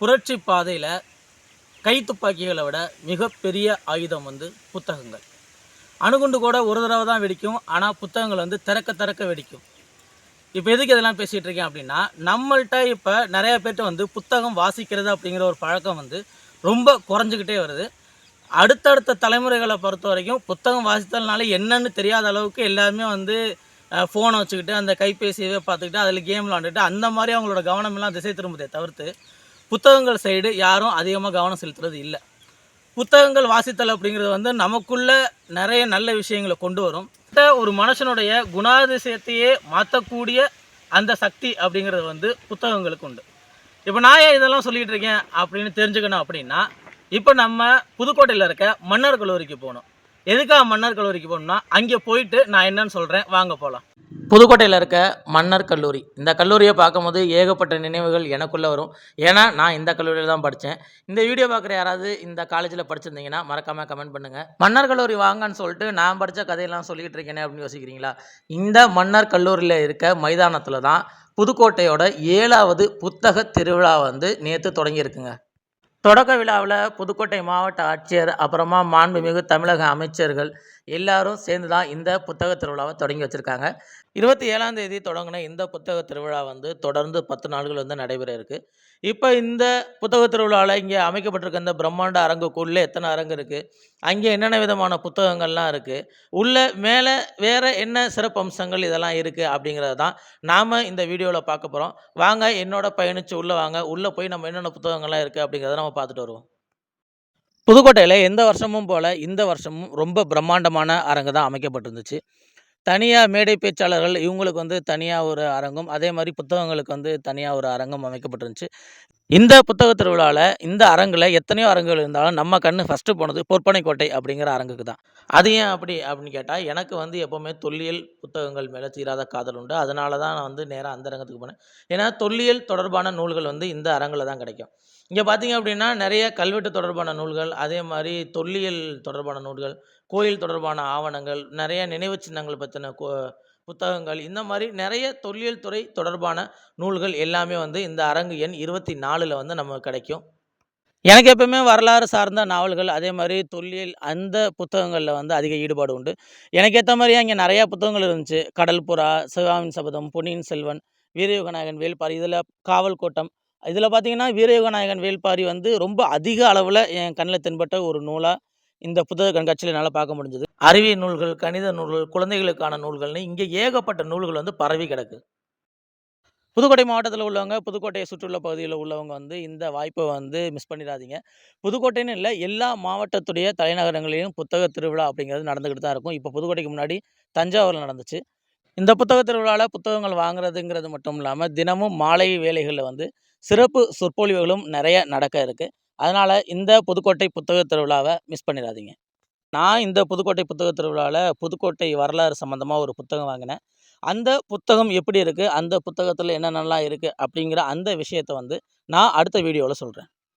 புரட்சி பாதையில் கைத்துப்பாக்கிகளை விட மிகப்பெரிய ஆயுதம் வந்து புத்தகங்கள். அணுகுண்டு கூட ஒரு தடவை தான் வெடிக்கும். ஆனால் புத்தகங்கள் வந்து திறக்க திறக்க வெடிக்கும். இப்போ எதுக்கு இதெல்லாம் பேசிகிட்டு இருக்கேன் அப்படின்னா நம்மள்கிட்ட இப்போ நிறைய பேர்கிட்ட வந்து புத்தகம் வாசிக்கிறது அப்படிங்கிற ஒரு பழக்கம் வந்து ரொம்ப குறைஞ்சிக்கிட்டே வருது. அடுத்தடுத்த தலைமுறைகளை பொறுத்த வரைக்கும் புத்தகம் வாசித்தல்னால என்னன்னு தெரியாத அளவுக்கு எல்லாருமே வந்து ஃபோனை வச்சுக்கிட்டு அந்த கைபேசியவே பார்த்துக்கிட்டு அதில் கேம் விளாண்டுட்டு அந்த மாதிரி அவங்களோட கவனமெல்லாம் திசை திரும்புதே தவிர்த்து புத்தகங்கள் சைடு யாரும் அதிகமாக கவனம் செலுத்துறது இல்லை. புத்தகங்கள் வாசித்தல் அப்படிங்கிறது வந்து நமக்குள்ள நிறைய நல்ல விஷயங்களை கொண்டு வரும். இந்த ஒரு மனுஷனுடைய குணாதிசயத்தையே மாற்றக்கூடிய அந்த சக்தி அப்படிங்கிறது வந்து புத்தகங்களுக்கு உண்டு. இப்போ நான் ஏன் இதெல்லாம் சொல்லிகிட்டு இருக்கேன் அப்படின்னு தெரிஞ்சுக்கணும் அப்படின்னா இப்போ நம்ம புதுக்கோட்டையில் இருக்க மன்னர் கல்லூரிக்கு போகணும். எதுக்காக மன்னர் கல்லூரிக்கு போகணும்னா அங்கே போயிட்டு நான் என்னன்னு சொல்கிறேன் வாங்க போகலாம் புதுக்கோட்டையில் இருக்க மன்னர் கல்லூரி. இந்த கல்லூரியை பார்க்கும்போது ஏகப்பட்ட நினைவுகள் எனக்குள்ளே வரும். ஏன்னா நான் இந்த கல்லூரியில் தான் படித்தேன் இந்த வீடியோ பார்க்குற யாராவது இந்த காலேஜில் படிச்சிருந்தீங்கன்னா மறக்காமல் கமெண்ட் பண்ணுங்கள் மன்னர் கல்லூரி வாங்கன்னு சொல்லிட்டு நான் படித்த கதையெல்லாம் சொல்லிக்கிட்டு இருக்கேனே அப்படின்னு யோசிக்கிறீங்களா? இந்த மன்னர் கல்லூரியில் இருக்க மைதானத்தில் தான் புதுக்கோட்டையோட ஏழாவது புத்தக திருவிழா வந்து நேற்று தொடங்கியிருக்குங்க. தொடக்க விழாவில் புதுக்கோட்டை மாவட்ட ஆட்சியர் அப்புறமா மாண்புமிகு தமிழக அமைச்சர்கள் எல்லாரும் சேர்ந்து தான் இந்த புத்தக திருவிழாவை தொடங்கி வச்சுருக்காங்க. இருபத்தி ஏழாம் தேதி தொடங்கின இந்த புத்தக திருவிழா வந்து தொடர்ந்து பத்து நாட்கள் வந்து நடைபெற இருக்கு. இப்போ இந்த புத்தக திருவிழாவில் இங்கே அமைக்கப்பட்டிருக்க இந்த பிரம்மாண்ட அரங்குக்குள்ளே எத்தனை அரங்கு இருக்குது அங்கே என்னென்ன விதமான புத்தகங்கள்லாம் இருக்குது உள்ள மேலே வேறு என்ன சிறப்பு அம்சங்கள் இதெல்லாம் இருக்குது அப்படிங்கிறது தான் நாம் இந்த வீடியோவில் பார்க்க போகிறோம் வாங்க என்னோட பயணித்து உள்ளே வாங்க. உள்ளே போய் நம்ம என்னென்ன புத்தகங்கள்லாம் இருக்குது அப்படிங்கிறத நம்ம பார்த்துட்டு வருவோம். புதுக்கோட்டையில் எந்த வருஷமும் போல் இந்த வருஷமும் ரொம்ப பிரம்மாண்டமான அரங்கு தான் அமைக்கப்பட்டிருந்துச்சு. தனியாக மேடை பேச்சாளர்கள் இவங்களுக்கு வந்து தனியாக ஒரு அரங்கம் அதே மாதிரி புத்தகங்களுக்கு வந்து தனியாக ஒரு அரங்கம் அமைக்கப்பட்டிருந்துச்சு. இந்த புத்தக திருவிழாவில் இந்த அரங்கில் எத்தனையோ அரங்குகள் இருந்தாலும் நம்ம கண்ணு ஃபஸ்ட்டு போனது பொற்பனைக்கோட்டை அப்படிங்கிற அரங்குக்கு தான். அது ஏன் அப்படி அப்படின்னு கேட்டால் எனக்கு வந்து எப்போவுமே தொல்லியல் புத்தகங்கள் மேலே தீராத காதல் உண்டு. அதனால தான் நான் வந்து நேராக அந்த அரங்கத்துக்கு போனேன். ஏன்னா தொல்லியல் தொடர்பான நூல்கள் வந்து இந்த அரங்கில் தான் கிடைக்கும். இங்கே பார்த்தீங்க அப்படின்னா நிறைய கல்வெட்டு தொடர்பான நூல்கள் அதே மாதிரி தொல்லியல் தொடர்பான நூல்கள் கோயில் தொடர்பான ஆவணங்கள் நிறைய நினைவு சின்னங்கள் பற்றின கோ புத்தகங்கள் இந்த மாதிரி நிறைய தொல்லியல் துறை தொடர்பான நூல்கள் எல்லாமே வந்து இந்த அரங்கு எண் இருபத்தி நாலில் வந்து நமக்கு கிடைக்கும். எனக்கு எப்பவுமே வரலாறு சார்ந்த நாவல்கள் அதே மாதிரி தொல்லியல் அந்த புத்தகங்களில் வந்து அதிக ஈடுபாடு உண்டு. எனக்கு ஏற்ற மாதிரியே இங்கே நிறையா புத்தகங்கள் இருந்துச்சு. கடல் புறா சிவாமின் சபதம் பொன்னியின் செல்வன் வீரயுகநாயகன் வேல்பாரி இதில் காவல் கோட்டம். இதில் பார்த்தீங்கன்னா வீரயுகநாயகன் வேல்பாரி வந்து ரொம்ப அதிக அளவில் என் கண்ணில் தென்பட்ட ஒரு நூலாக இந்த புத்தக கண்காட்சியில் என்னால் பார்க்க முடிஞ்சது. அறிவியல் நூல்கள் கணித நூல்கள் குழந்தைகளுக்கான நூல்கள்னு இங்கே ஏகப்பட்ட நூல்கள் வந்து பரவி கிடக்கு. புதுக்கோட்டை மாவட்டத்தில் உள்ளவங்க புதுக்கோட்டையை சுற்றியுள்ள பகுதியில் உள்ளவங்க வந்து இந்த வாய்ப்பை வந்து மிஸ் பண்ணிடாதீங்க. புதுக்கோட்டைன்னு இல்லை எல்லா மாவட்டத்துடைய தலைநகரங்களிலும் புத்தக திருவிழா அப்படிங்கிறது நடந்துக்கிட்டு தான் இருக்கும். இப்போ புதுக்கோட்டைக்கு முன்னாடி தஞ்சாவூரில் நடந்துச்சு. இந்த புத்தக திருவிழாவில் புத்தகங்கள் வாங்குறதுங்கிறது மட்டும் இல்லாமல் தினமும் மாலை வேலைகளில் வந்து சிறப்பு சொற்பொழிவுகளும் நிறைய நடக்க இருக்குது அதனால் இந்த புதுக்கோட்டை புத்தக திருவிழாவை மிஸ் பண்ணிடாதீங்க. நான் இந்த புதுக்கோட்டை புத்தக திருவிழாவில் புதுக்கோட்டை வரலாறு சம்மந்தமாக ஒரு புத்தகம் வாங்கினேன். அந்த புத்தகம் எப்படி இருக்குது அந்த புத்தகத்தில் என்னென்னலாம் இருக்குது அப்படிங்கிற அந்த விஷயத்தை வந்து நான் அடுத்த வீடியோவில் சொல்கிறேன்